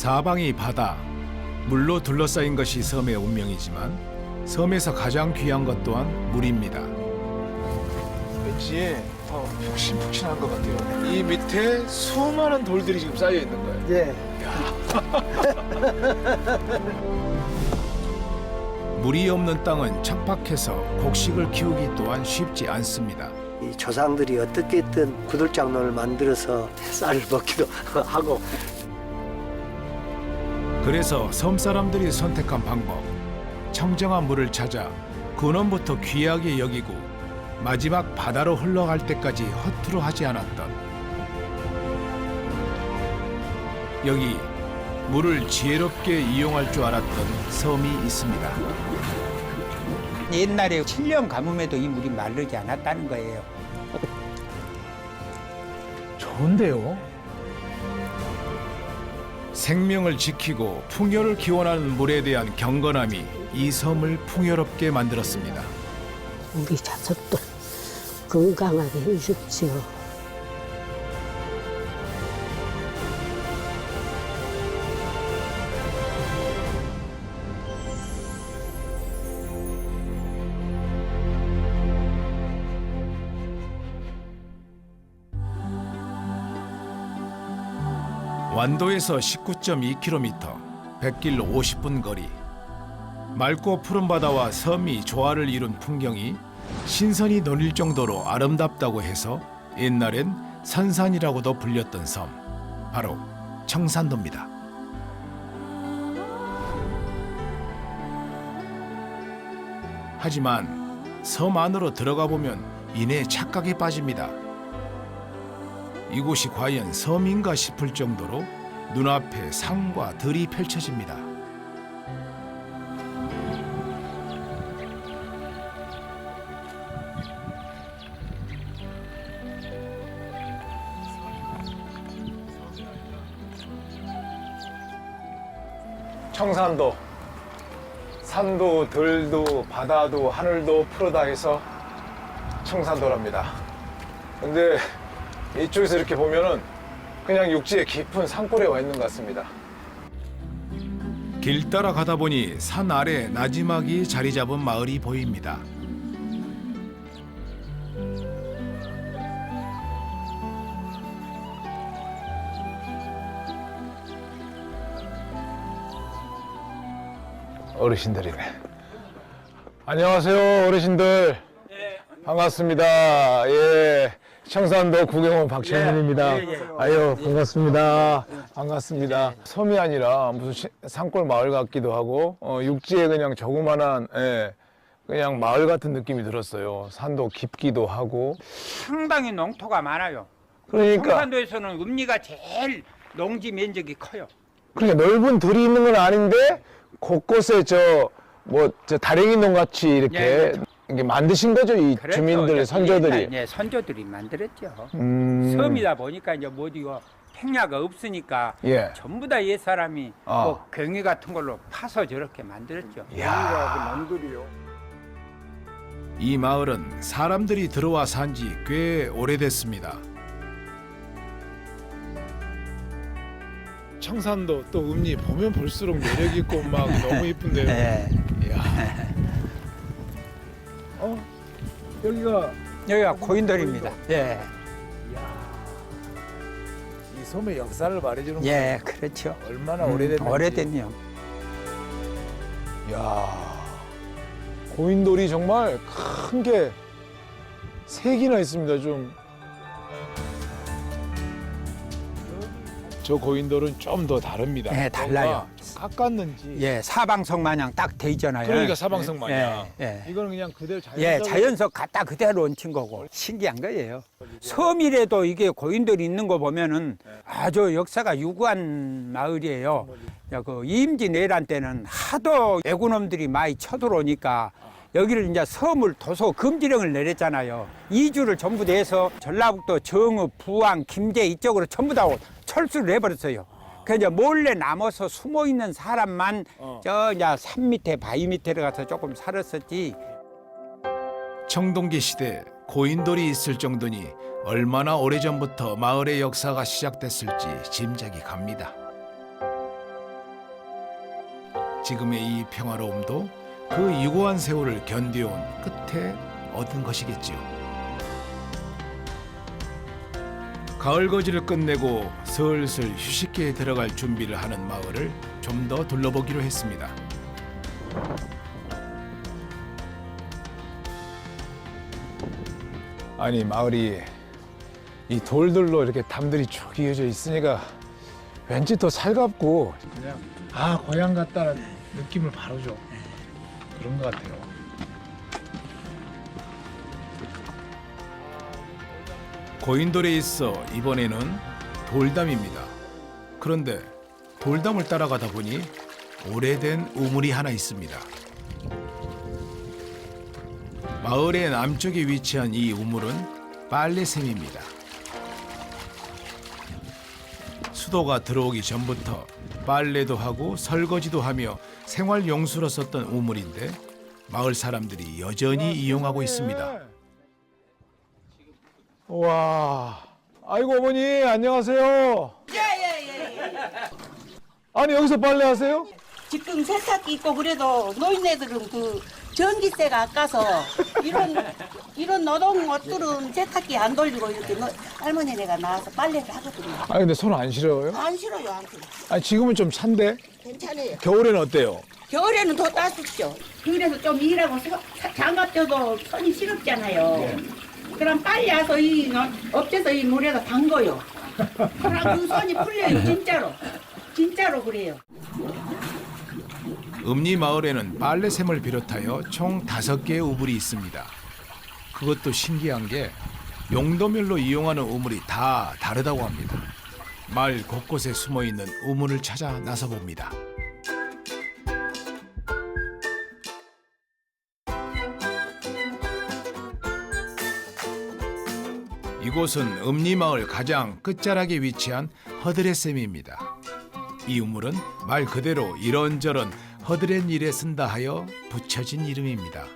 사방이 바다, 물로 둘러싸인 것이 섬의 운명이지만 섬에서 가장 귀한 것 또한 물입니다. 왠지 더 푹신푹신한 것 같아요. 이 밑에 수많은 돌들이 지금 쌓여 있는 거예요. 예. 물이 없는 땅은 척박해서 곡식을 키우기 또한 쉽지 않습니다. 이 조상들이 어떻게든 구들장로를 만들어서 쌀을 먹기도 하고 그래서 섬 사람들이 선택한 방법, 청정한 물을 찾아 근원부터 귀하게 여기고 마지막 바다로 흘러갈 때까지 허투루 하지 않았던 여기 물을 지혜롭게 이용할 줄 알았던 섬이 있습니다. 옛날에 7년 가뭄에도 이 물이 마르지 않았다는 거예요. 좋은데요? 생명을 지키고 풍요를 기원하는 물에 대한 경건함이 이 섬을 풍요롭게 만들었습니다. 우리 자석도 건강하게 해줍지요. 완도에서 19.2km, 100길 50분 거리. 맑고 푸른 바다와 섬이 조화를 이룬 풍경이 신선이 넘릴 정도로 아름답다고 해서 옛날엔 산산이라고도 불렸던 섬, 바로 청산도입니다. 하지만 섬 안으로 들어가 보면 이내 착각에 빠집니다. 이곳이 과연 섬인가 싶을 정도로 눈앞에 산과 들이 펼쳐집니다. 청산도. 산도, 들도, 바다도, 하늘도 푸르다 해서 청산도랍니다. 근데 이쪽에서 이렇게 보면은 그냥 육지의 깊은 산골에 와 있는 것 같습니다. 길 따라 가다 보니 산 아래 나지막이 자리 잡은 마을이 보입니다. 어르신들이네. 안녕하세요, 어르신들. 반갑습니다. 예. 청산도 구경원 박철민입니다. 아유, 반갑습니다. 반갑습니다. 섬이 아니라 무슨 시- 산골 마을 같기도 하고, 어, 육지에 그냥 조그만한, 예, 그냥 마을 같은 느낌이 들었어요. 산도 깊기도 하고. 상당히 농토가 많아요. 그러니까, 청산도에서는 음리가 제일 농지 면적이 커요. 그러니까 넓은 들이 있는 건 아닌데, 곳곳에 저, 뭐, 저 다랭이 농 같이 이렇게 예, 이게 만드신 거죠, 이 그렇죠. 주민들, 저 선조들이. 옛날, 예, 선조들이 만들었죠. 음. 섬이다 보니까 이제 뭐 이거 평야가 없으니까 예. 전부 다 옛 사람이 어. 뭐 경위 같은 걸로 파서 저렇게 만들었죠. 야이 마을은 사람들이 들어와 산 지 꽤 오래됐습니다. 청산도 또 음리 보면 볼수록 매력 있고 막 너무 이쁜데요. 예. 이야. 어? 여기가 여기가 고인돌입니다. 예. 이 섬의 역사를 말해주는 예, 그렇죠. 얼마나 음, 오래됐는지. 오래됐네요. 야 고인돌이 정말 큰 게 세 개나 있습니다. 좀. 저 고인돌은 좀 더 다릅니다. 예, 달라요. 뭔가 깎았는지. 예, 사방석 마냥 딱 돼 있잖아요. 그러니까 사방석 마냥. 예, 예. 이거는 그냥 그대로 자연스럽게. 예, 자연석 갖다 그대로 얹힌 거고 신기한 거예요. 섬이라도 이게 고인돌이 있는 거 보면은 아주 역사가 유구한 마을이에요. 야, 그 임기 내란 때는 하도 애군놈들이 많이 쳐들어오니까 여기를 이제 섬을 도서 금지령을 내렸잖아요. 이주를 전부 내서 전라북도 정읍, 부안, 김제 이쪽으로 전부 다 철수를 해버렸어요. 그 이제 몰래 남아서 숨어 있는 사람만 저 이제 산 밑에 바위 밑에 가서 조금 살았었지. 청동기 시대 고인돌이 있을 정도니 얼마나 오래전부터 마을의 역사가 시작됐을지 짐작이 갑니다. 지금의 이 평화로움도 그 유고한 세월을 견뎌온 끝에 얻은 것이겠지요. 가을 거지를 끝내고 슬슬 휴식기에 들어갈 준비를 하는 마을을 좀 더 둘러보기로 했습니다. 아니 마을이 이 돌들로 이렇게 담들이 쭉 이어져 있으니까 왠지 더 살갑고 그냥 아 고향 같다는 느낌을 바로 줘 그런 것 같아요. 고인돌에 있어 이번에는 돌담입니다. 그런데 돌담을 따라가다 보니 오래된 우물이 하나 있습니다. 마을의 남쪽에 위치한 이 우물은 빨래샘입니다. 수도가 들어오기 전부터 빨래도 하고 설거지도 하며 생활 용수로 썼던 우물인데 마을 사람들이 여전히 이용하고 있습니다. 와, 아이고 어머니 안녕하세요. 아니 여기서 빨래 하세요? 지금 세탁기 있고 그래도 노인네들은 그 전기세가 아까서 이런 이런 노동 옷들은 세탁기 안 돌리고 이렇게 노- 할머니네가 나와서 빨래를 하거든요. 아 근데 손 안 시려워요? 안 싫어요, 안 싫어. 아니 지금은 좀 찬데 괜찮아요. 겨울에는 어때요? 겨울에는 더 따숩죠. 그래서 좀 일하고 서- 사- 장갑 껴도 손이 시렵잖아요. 그럼 빨리 와서 이 노- 업체에서 이 물에다 담궈요. 그럼 그 손이 풀려요, 진짜로. 진짜로 그래요. 음리 마을에는 빨래샘을 비롯하여 총 다섯 개의 우물이 있습니다. 그것도 신기한 게 용도별로 이용하는 우물이 다 다르다고 합니다. 마을 곳곳에 숨어 있는 우물을 찾아 나서 봅니다. 이곳은 음리마을 가장 끝자락에 위치한 허드렛샘입니다. 이 우물은 말 그대로 이런저런 허드렛 일에 쓴다 하여 붙여진 이름입니다.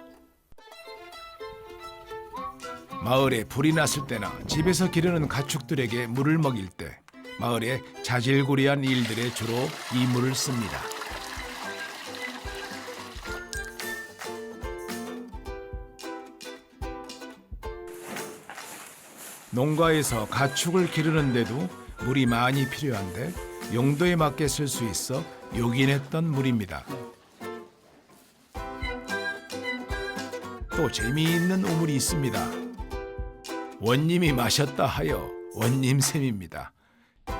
마을에 불이 났을 때나 집에서 기르는 가축들에게 물을 먹일 때 마을의 자질구레한 일들에 주로 이 물을 씁니다. 농가에서 가축을 기르는데도 물이 많이 필요한데 용도에 맞게 쓸 수 있어 요긴했던 물입니다. 또 재미있는 우물이 있습니다. 원님이 마셨다 하여 원님 샘입니다.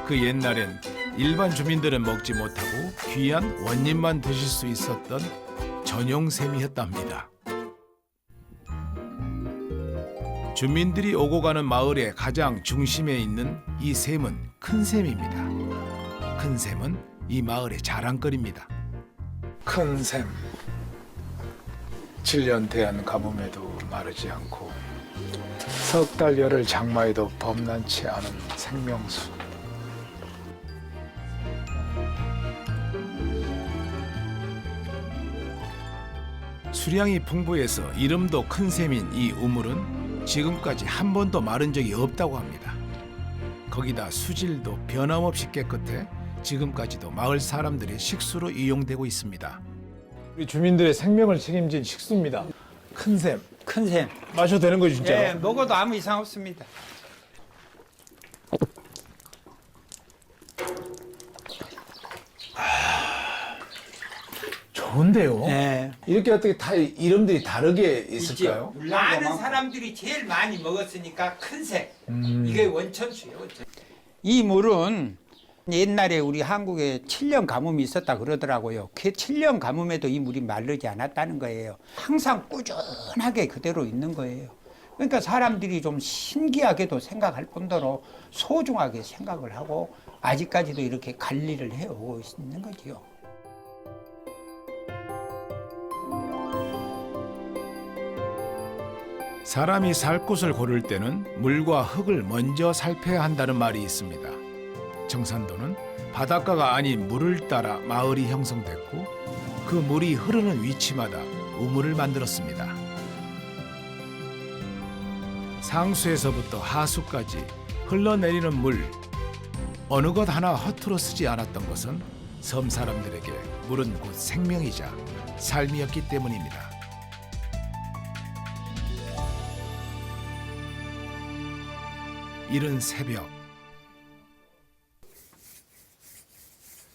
그 옛날엔 일반 주민들은 먹지 못하고 귀한 원님만 드실 수 있었던 전용 샘이었답니다. 주민들이 오고 가는 마을의 가장 중심에 있는 이 샘은 큰 샘입니다. 큰 샘은 이 마을의 자랑거리입니다. 큰 샘. 7년 대한 가뭄에도 마르지 않고 석 달 열흘 장마에도 범람치 않은 생명수. 수량이 풍부해서 이름도 큰 샘인 이 우물은 지금까지 한 번도 마른 적이 없다고 합니다. 거기다 수질도 변함없이 깨끗해 지금까지도 마을 사람들의 식수로 이용되고 있습니다. 우리 주민들의 생명을 책임진 식수입니다. 큰 샘. 큰 샘. 마셔도 되는 거죠, 진짜? 예, 먹어도 아무 이상 없습니다. 좋은데요? 예. 이렇게 어떻게 다 이름들이 다르게 있을까요? 많은 사람들이 제일 많이 먹었으니까 큰 샘. 이게 원천수예요. 원천. 이 물은 옛날에 우리 한국에 7년 가뭄이 있었다 그러더라고요. 그 7년 가뭄에도 이 물이 마르지 않았다는 거예요. 항상 꾸준하게 그대로 있는 거예요. 그러니까 사람들이 좀 신기하게도 생각할 뿐더러 소중하게 생각을 하고 아직까지도 이렇게 관리를 해오고 있는 거지요. 사람이 살 곳을 고를 때는 물과 흙을 먼저 살펴야 한다는 말이 있습니다. 정산도는 바닷가가 아닌 물을 따라 마을이 형성됐고 그 물이 흐르는 위치마다 우물을 만들었습니다. 상수에서부터 하수까지 흘러내리는 물 어느 것 하나 허투루 쓰지 않았던 것은 섬 사람들에게 물은 곧 생명이자 삶이었기 때문입니다. 이른 새벽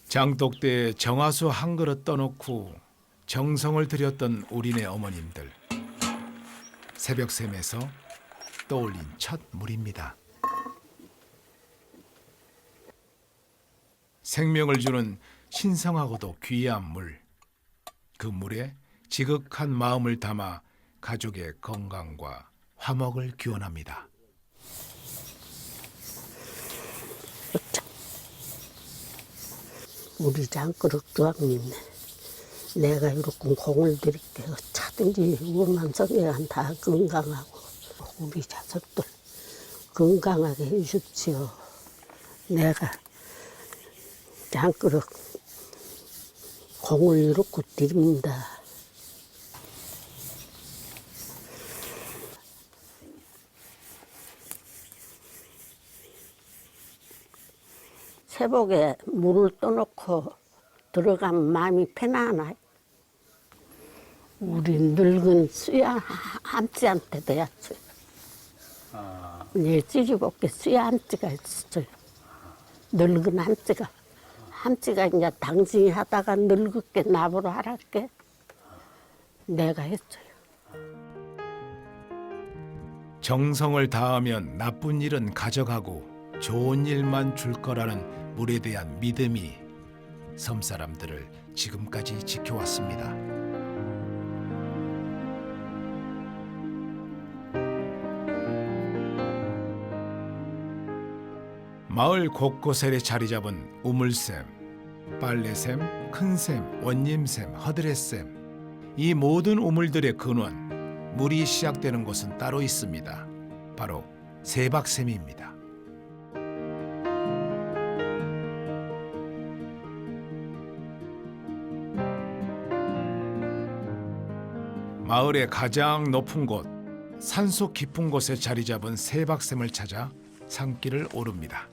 장독대에 정화수 한 그릇 떠놓고 정성을 들였던 우리네 어머님들 새벽 샘에서 떠올린 첫 물입니다. 생명을 주는 신성하고도 귀한 물. 그 물에 지극한 마음을 담아 가족의 건강과 화목을 기원합니다. 우리 장그릇 주왕님 내가 이렇게 공을 들일게 차든지 우만 성에한 다 건강하고 우리 자식들 건강하게 해주십시오. 내가 장그릇 공을 이렇게 드립니다. 새벽에 물을 떠놓고 들어가면 마음이 편안해. 우리 늙은 수야 함씨한테 돼야지. 내 찌리볶이 수야 함씨가 있었어요. 늙은 함씨가. 함씨가 이제 당신이 하다가 늙었게 나보러 하랄게. 내가 했어요. 정성을 다하면 나쁜 일은 가져가고 좋은 일만 줄 거라는 물에 대한 믿음이 섬 사람들을 지금까지 지켜왔습니다. 마을 곳곳에 자리 잡은 우물샘, 빨래샘, 큰샘, 원님샘, 허드렛샘 이 모든 우물들의 근원 물이 시작되는 곳은 따로 있습니다. 바로 세박샘입니다. 마을의 가장 높은 곳, 산속 깊은 곳에 자리 잡은 세박샘을 찾아 산길을 오릅니다.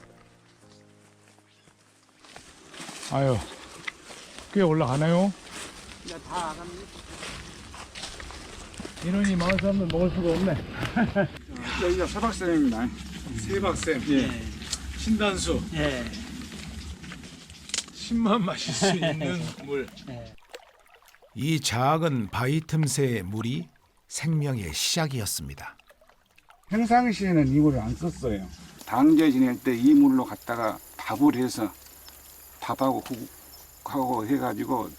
아유, 꽤 올라가나요? 인원이 마을 사람들 먹을 수가 없네. 여기가 서박산입니다. 세박샘, 예. 신단수, 예. 10만 마실 수 있는 물. 이 작은 바위 틈새의 물이 생명의 시작이었습니다. 평상시에는 이 물을 안 썼어요. 당제 지낼 때 이 물로 갖다가 밥을 해서 밥하고 국하고 해가지고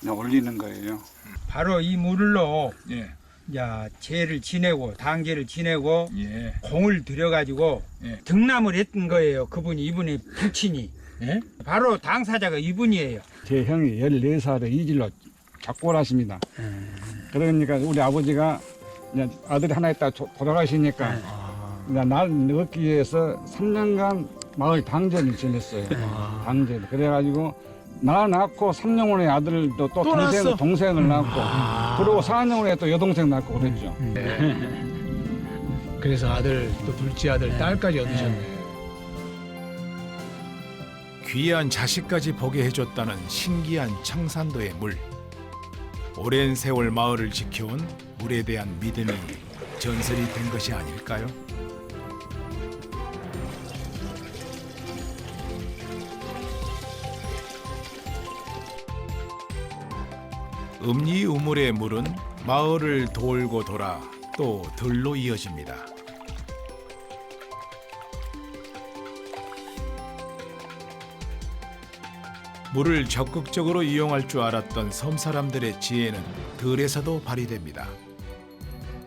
그냥 올리는 거예요. 바로 이 물로 예, 야 제를 지내고 당제를 지내고 예, 공을 들여가지고 예. 등남을 했던 거예요. 그분이 이분이 부친이. 예? 바로 당사자가 이분이에요. 제 형이 14살에 이질로 작골하십니다. 그러니까 우리 아버지가 이제 아들이 하나 있다 가 돌아가시니까 이제 날 넣기 위해서 3년간 마을 당제를 지냈어요. 당제를. 그래가지고 나 낳고 3년 후에 아들도 또, 동생, 낳았어? 동생을 낳고 그리고 4년 후에 또 여동생 낳고 그랬죠. 그래서 아들, 또 둘째 아들, 딸까지 얻으셨네. 귀한 자식까지 보게 해줬다는 신기한 청산도의 물. 오랜 세월 마을을 지켜온 물에 대한 믿음이 전설이 된 것이 아닐까요? 음리 우물의 물은 마을을 돌고 돌아 또 들로 이어집니다. 물을 적극적으로 이용할 줄 알았던 섬 사람들의 지혜는 들에서도 발휘됩니다.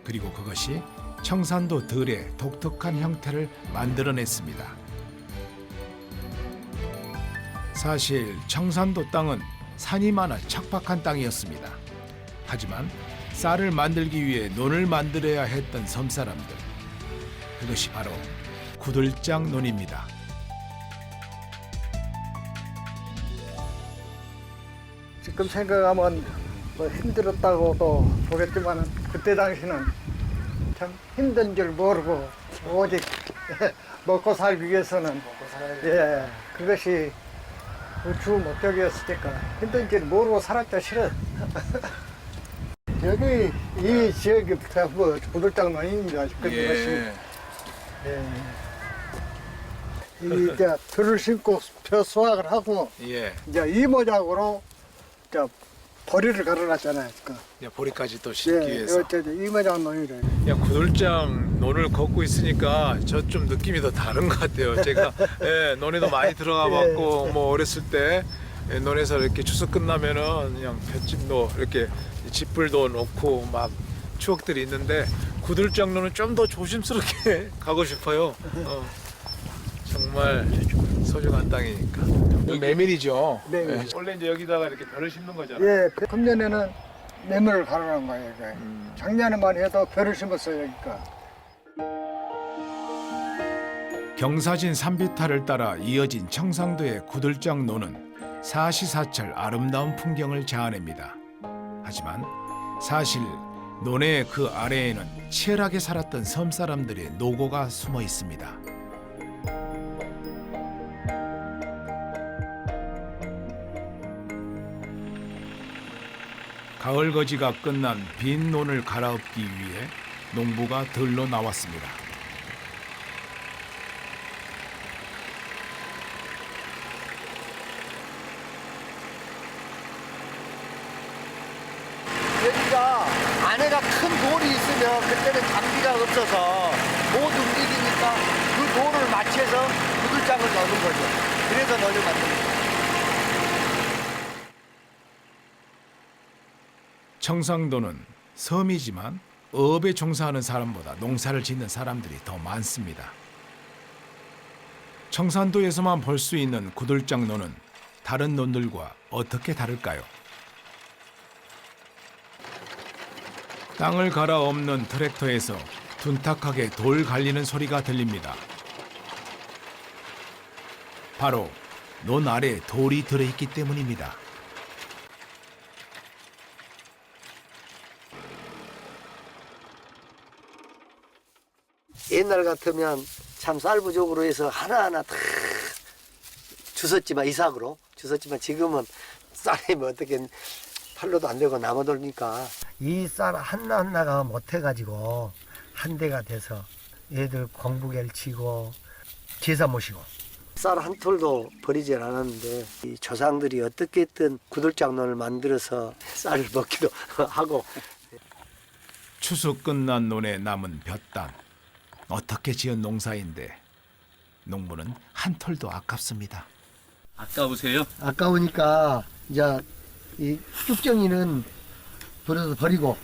그리고 그것이 청산도 들의 독특한 형태를 만들어냈습니다. 사실 청산도 땅은 산이 많아 척박한 땅이었습니다. 하지만 쌀을 만들기 위해 논을 만들어야 했던 섬 사람들. 그것이 바로 구들장 논입니다. 지금 생각하면 뭐 힘들었다고도 보겠지만 그때 당시는 참 힘든 줄 모르고 오직 먹고 살기 위해서는 예 그것이 주 목적이었으니까 힘든 줄 모르고 살았다 싫어. 여기 이 지역이 뭐 구들장 논입니다. 그것이 예. 이 이제 들을 심고 벼 수확을 하고 예. 이제 이 모작으로 이제 보리를 갈아놨잖아요. 그. 야, 보리까지 또 심기 예, 위해서. 이때 이 모작 논이래. 야, 구들장 논을 걷고 있으니까 저 좀 느낌이 더 다른 것 같아요. 제가 예, 논에도 많이 들어가 봤고 뭐 어렸을 때 예, 논에서 이렇게 추석 끝나면은 그냥 볏짚도 이렇게 집불도 놓고 막 추억들이 있는데 구들장 논은 좀 더 조심스럽게 가고 싶어요. 어, 정말 소중한 땅이니까. 여기 메밀이죠. 네. 예, 원래 이제 여기다가 이렇게 벼를 심는 거잖아요. 예, 금년에는 매물을 갈아놓은 거예요. 이게. 음. 작년에만 해도 벼를 심었어요. 여기가. 경사진 산비탈을 따라 이어진 청상도의 구들장 노는 사시사철 아름다운 풍경을 자아냅니다. 하지만 사실 논의 그 아래에는 치열하게 살았던 섬 사람들의 노고가 숨어 있습니다. 가을 거지가 끝난 빈 논을 갈아엎기 위해 농부가 들러 나왔습니다. 여기가 안에가 큰 돌이 있으면 그때는 장비가 없어서 못 움직이니까 그 돌을 맞춰서 구들장을 넣는 거죠. 그래서 만든 거예 청상도는 섬이지만 어업에 종사하는 사람보다 농사를 짓는 사람들이 더 많습니다. 청산도에서만 볼 수 있는 구들장로는 다른 논들과 어떻게 다를까요? 땅을 갈아엎는 트랙터에서 둔탁하게 돌 갈리는 소리가 들립니다. 바로 논 아래 돌이 들어있기 때문입니다. 옛날 같으면 참 쌀 부족으로 해서 하나하나 다 주웠지만 이삭으로 주웠지만 지금은 쌀이 뭐 어떻게 팔로도 안 되고 남아돌니까. 이쌀 하나하나가 못해가지고 한 대가 돼서 얘들 공부개를 치고 제사 모시고. 쌀 한 톨도 버리질 않았는데 이 조상들이 어떻게 했든 구들장론을 만들어서 쌀을 먹기도 하고. 추수 끝난 논에 남은 볕단 어떻게 지은 농사인데 농부는 한 털도 아깝습니다. 아까우세요? 아까우니까 이제 이 쭉정이는 버려서 버리고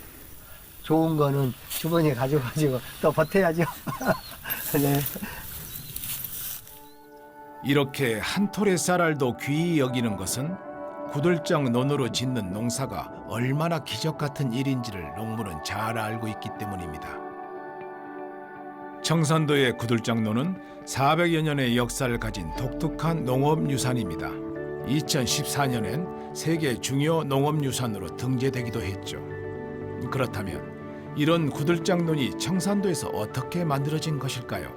좋은 거는 주머니에 가져가지고 또 버텨야죠. 네. 이렇게 한 톨의 쌀알도 귀히 여기는 것은 구들장 논으로 짓는 농사가 얼마나 기적 같은 일인지를 농부는 잘 알고 있기 때문입니다. 청산도의 구들장로는 400여 년의 역사를 가진 독특한 농업유산입니다. 2014년엔 세계 중요 농업유산으로 등재되기도 했죠. 그렇다면 이런 구들장론이 청산도에서 어떻게 만들어진 것일까요?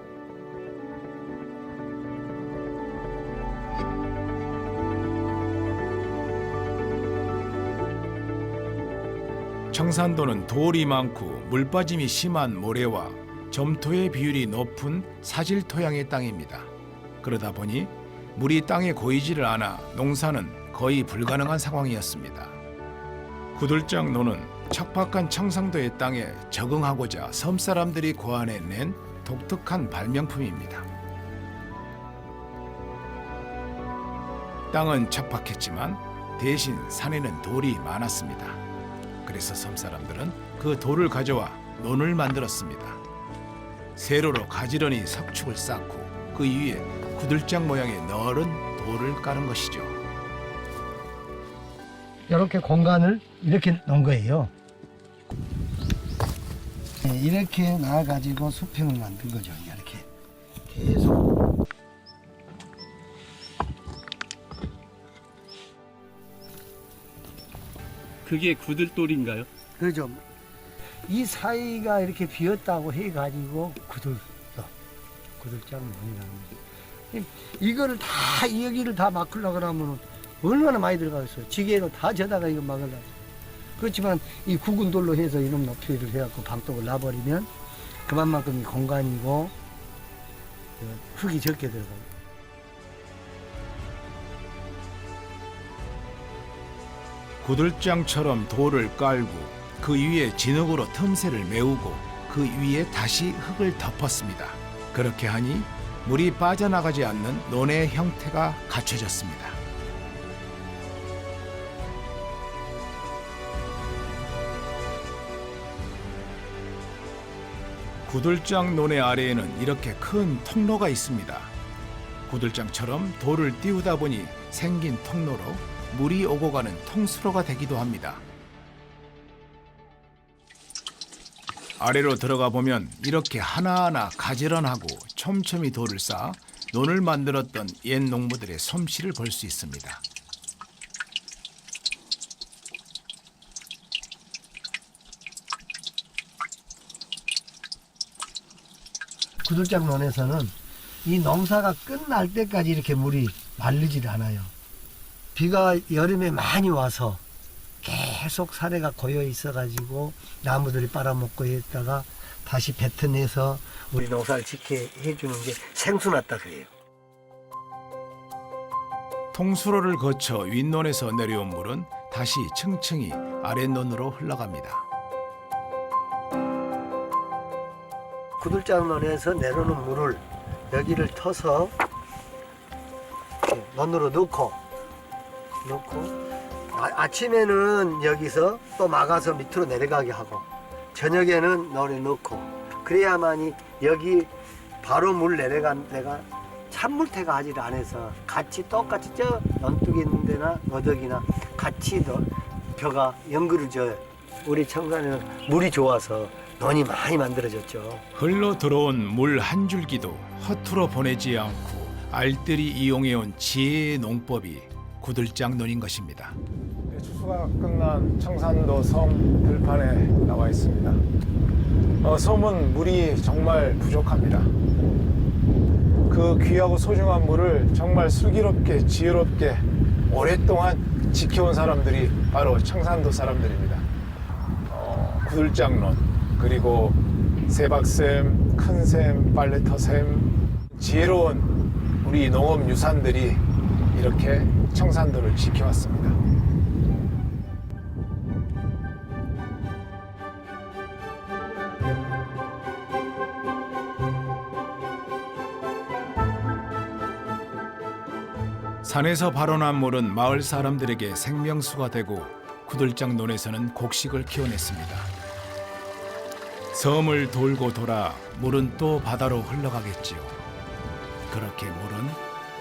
청산도는 돌이 많고 물빠짐이 심한 모래와 점토의 비율이 높은 사질 토양의 땅입니다. 그러다 보니 물이 땅에 고이지를 않아 농사는 거의 불가능한 상황이었습니다. 구들장로는 척박한 청상도의 땅에 적응하고자 섬 사람들이 고안해낸 독특한 발명품입니다. 땅은 척박했지만 대신 산에는 돌이 많았습니다. 그래서 섬 사람들은 그 돌을 가져와 논을 만들었습니다. 세로로 가지런히 석축을 쌓고 그 위에 구들장 모양의 넓은 돌을 까는 것이죠. 이렇게 공간을 이렇게 놓은 거예요. 네, 이렇게 나와가지고 수평을 만든 거죠. 이렇게 계속. 그게 구들돌인가요? 그죠. 이 사이가 이렇게 비었다고 해가지고 구들, 구들장 논이라는 거죠. 이- 이거를 다, 이 여기를 다 막으려고 그러면 얼마나 많이 들어가 있어요. 지게로 다 저다가 이거 막으려고. 그렇지만 이 굵은 돌로 해서 이놈 높이를 해갖고 방독을 놔버리면 그만큼 이 공간이고 그 흙이 적게 들어가요. 구들장처럼 돌을 깔고 그 위에 진흙으로 틈새를 메우고 그 위에 다시 흙을 덮었습니다. 그렇게 하니 물이 빠져나가지 않는 논의 형태가 갖춰졌습니다. 구들장 논의 아래에는 이렇게 큰 통로가 있습니다. 구들장처럼 돌을 띄우다 보니 생긴 통로로 물이 오고 가는 통수로가 되기도 합니다. 아래로 들어가 보면 이렇게 하나하나 가지런하고 촘촘히 돌을 쌓아 논을 만들었던 옛 농부들의 솜씨를 볼 수 있습니다. 구들장논에서는 이 농사가 끝날 때까지 이렇게 물이 마르질 않아요. 비가 여름에 많이 와서 계속 사례가 고여 있어가지고 나무들이 빨아먹고 있다가 다시 뱉어내서 우리 농사를 지게 해주는 게 생수났다 그래요. 통수로를 거쳐 윗논에서 내려온 물은 다시 층층이 아랫논으로 흘러갑니다. 구들장논에서 내려오는 물을 여기를 터서 논으로 넣고 넣고 아, 침에는 여기서 또 막아서 밑으로 내려가게 하고 저녁에는 논에 넣고 그래야만이 여기 바로 물 내려간 데가 찬물태가 하지를 않아서 같이 똑같이 저 논둑이 있는 데나 어덕이나 같이 너- 벼가 연그러져요. 우리 청산에는 물이 좋아서 논이 많이 만들어졌죠. 흘러 들어온 물 한 줄기도 허투루 보내지 않고 알뜰히 이용해온 지혜의 농법이 구들장 논인 것입니다. 네, 추수가 끝난 청산도 섬 들판에 나와 있습니다. 어, 섬은 물이 정말 부족합니다. 그 귀하고 소중한 물을 정말 슬기롭게 지혜롭게 오랫동안 지켜온 사람들이 바로 청산도 사람들입니다. 어, 구들장논 그리고 세박샘, 큰샘, 빨래터샘 지혜로운 우리 농업 유산들이 이렇게 청산도를 지켜왔습니다. 산에서 발원한 물은 마을 사람들에게 생명수가 되고 구들장 논에서는 곡식을 키워냈습니다. 섬을 돌고 돌아 물은 또 바다로 흘러가겠지요. 그렇게 물은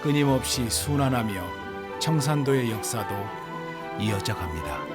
끊임없이 순환하며 청산도의 역사도 이어져 갑니다.